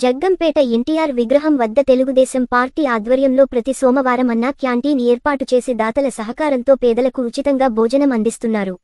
జగ్గంపేట ఎన్టీఆర్ విగ్రహం వద్ద తెలుగుదేశం పార్టీ ఆధ్వర్యంలో ప్రతి సోమవారం అన్నా క్యాంటీన్ ఏర్పాటు చేసి దాతల సహకారంతో పేదలకు ఉచితంగా భోజనం అందిస్తున్నారు.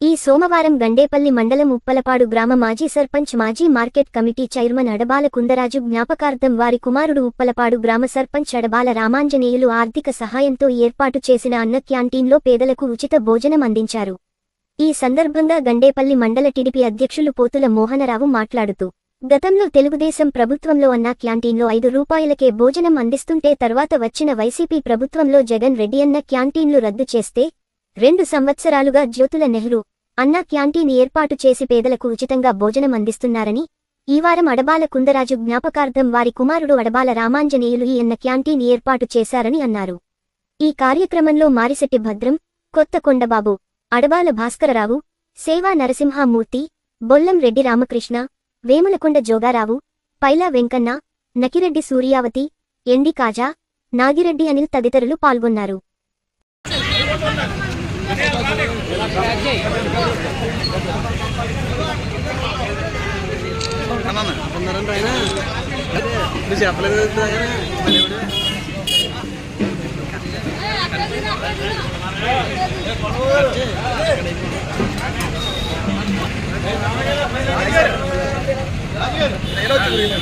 ఈ సోమవారం గండేపల్లి మండలం ఉప్పలపాడు గ్రామ మాజీ సర్పంచ్ మాజీ market committee chairman Adabala Kundaraju జ్ఞాపకార్థం వారి కుమారుడు ఉప్పలపాడు గ్రామ సర్పంచ్ అడబాల రామాంజనేయులు ఆర్థిక సహాయంతో ఏర్పాటు చేసిన అన్న క్యాంటీన్లో పేదలకు ఉచిత భోజనం అందించారు. ఈ సందర్భంగా గండేపల్లి మండల టిడిపి అధ్యక్షులు పోతుల మోహనరావు మాట్లాడుతూ గతంలో తెలుగుదేశం ప్రభుత్వంలో అన్న క్యాంటీన్లో ఐదు రూపాయలకే భోజనం అందిస్తుంటే తర్వాత వచ్చిన వైసీపీ ప్రభుత్వంలో జగన్ రెడ్డి అన్న క్యాంటీన్లు రద్దు చేస్తే రెండు సంవత్సరాలుగా జ్యోతుల నెహ్రూ అన్న క్యాంటీన్ ఏర్పాటు చేసి పేదలకు ఉచితంగా భోజనం అందిస్తున్నారని ఈ వారం అడబాల కుందరాజు జ్ఞాపకార్థం వారి కుమారుడు అడబాల రామాంజనేయులు ఈ అన్న క్యాంటీన్ ఏర్పాటు చేశారని అన్నారు. ఈ కార్యక్రమంలో మారిశెట్టి భద్రం కొత్త కొండబాబు అడబాల భాస్కరరావు సేవా నరసింహమూర్తి బొల్లం రెడ్డి రామకృష్ణ వేములకొండ జోగారావు పైలా వెంకన్న నకిరెడ్డి సూర్యావతి ఎండి కాజా నాగిరెడ్డి అనిల్ తదితరులు పాల్గొన్నారు. ఉన్నారంటే ఆయన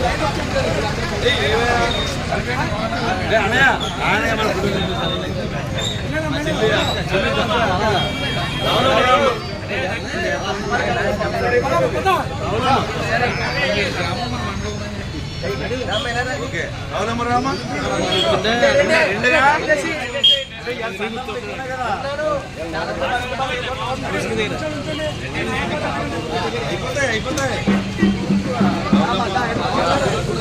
నువ్వు చెప్పలేదు కదా ఆయన. మళ్ళీ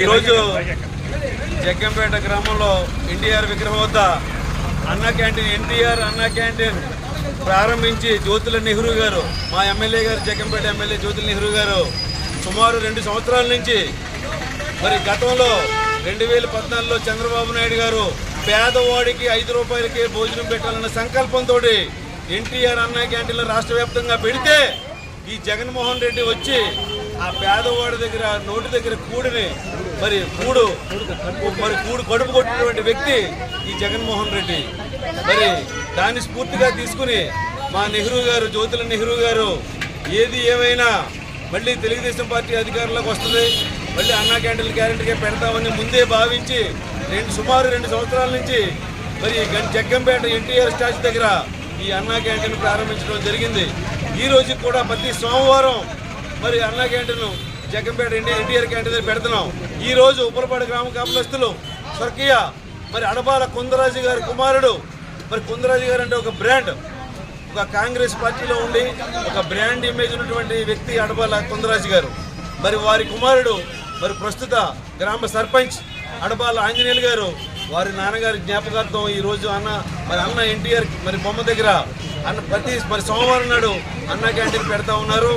ఈరోజు జగ్గంపేట గ్రామంలో ఎన్టీఆర్ విగ్రహం వద్ద అన్న క్యాంటీన్ ఎన్టీఆర్ అన్న క్యాంటీన్ ప్రారంభించి జ్యోతుల నెహ్రూ గారు మా ఎమ్మెల్యే గారు జగ్గంపేట ఎమ్మెల్యే జ్యోతుల నెహ్రూ గారు సుమారు రెండు సంవత్సరాల నుంచి మరి గతంలో రెండు వేల పద్నాలుగులో చంద్రబాబు నాయుడు గారు పేదవాడికి ఐదు రూపాయలకే భోజనం పెట్టాలన్న సంకల్పంతో ఎన్టీఆర్ అన్న క్యాంటీన్లు రాష్ట్ర వ్యాప్తంగా పెడితే ఈ జగన్మోహన్ రెడ్డి వచ్చి ఆ పేదవాడి దగ్గర నోటి దగ్గర కూడిని మరి కూడు మరి కూడు కడుపు కొట్టినటువంటి వ్యక్తి ఈ జగన్మోహన్ రెడ్డి. మరి దాన్ని స్ఫూర్తిగా తీసుకుని మా నెహ్రూ గారు జ్యోతుల నెహ్రూ గారు ఏది ఏమైనా మళ్ళీ తెలుగుదేశం పార్టీ అధికారంలోకి వస్తుంది మళ్ళీ అన్నా క్యాంటీన్ గ్యారెంటీగా పెడతామని ముందే భావించి రెండు సుమారు రెండు సంవత్సరాల నుంచి మరి జగ్గంపేట ఎన్టీఆర్ స్టాచ్యూ దగ్గర ఈ అన్నా క్యాంటీన్ ప్రారంభించడం జరిగింది. ఈ రోజు కూడా ప్రతి సోమవారం మరి అన్నా క్యాంటీన్ జగ్గంపేట ఎన్టీ- ఎన్టీఆర్ క్యాంటీన్ దగ్గర పెడుతున్నాం. ఈ రోజు ఉప్పలపాడు గ్రామ కాపులస్తులు స్వర్గీయ మరి అడబాల కుందరాజు గారి కుమారుడు. మరి కుందరాజు గారు అంటే ఒక బ్రాండ్. ఒక కాంగ్రెస్ పార్టీలో ఉండి ఒక బ్రాండ్ ఇమేజ్ ఉన్నటువంటి వ్యక్తి అడబాల కుందరాజు గారు. మరి వారి కుమారుడు మరి ప్రస్తుత గ్రామ సర్పంచ్ అడపాల ఆంజనేయులు గారు వారి నాన్నగారి జ్ఞాపకార్థం ఈ రోజు అన్న మరి అన్న ఎన్టీఆర్ మరి బొమ్మ దగ్గర అన్న ప్రతి మరి సోమవారం నాడు అన్న క్యాంటీన్ పెడతా ఉన్నారు.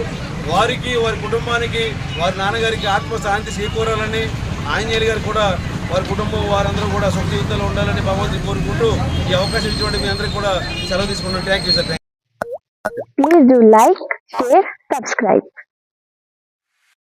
వారికి వారి కుటుంబానికి వారి నాన్నగారికి ఆత్మశాంతి చేకూరాలని ఆంజనేయులు గారు కూడా వారి కుటుంబం వారందరూ కూడా సుఖ జీవితంలో ఉండాలని భగవంతుని కోరుకుంటూ ఈ అవకాశం ఇచ్చినటువంటి మీ అందరికీ కూడా సెలవు తీసుకుంటాం thank you sir Please do.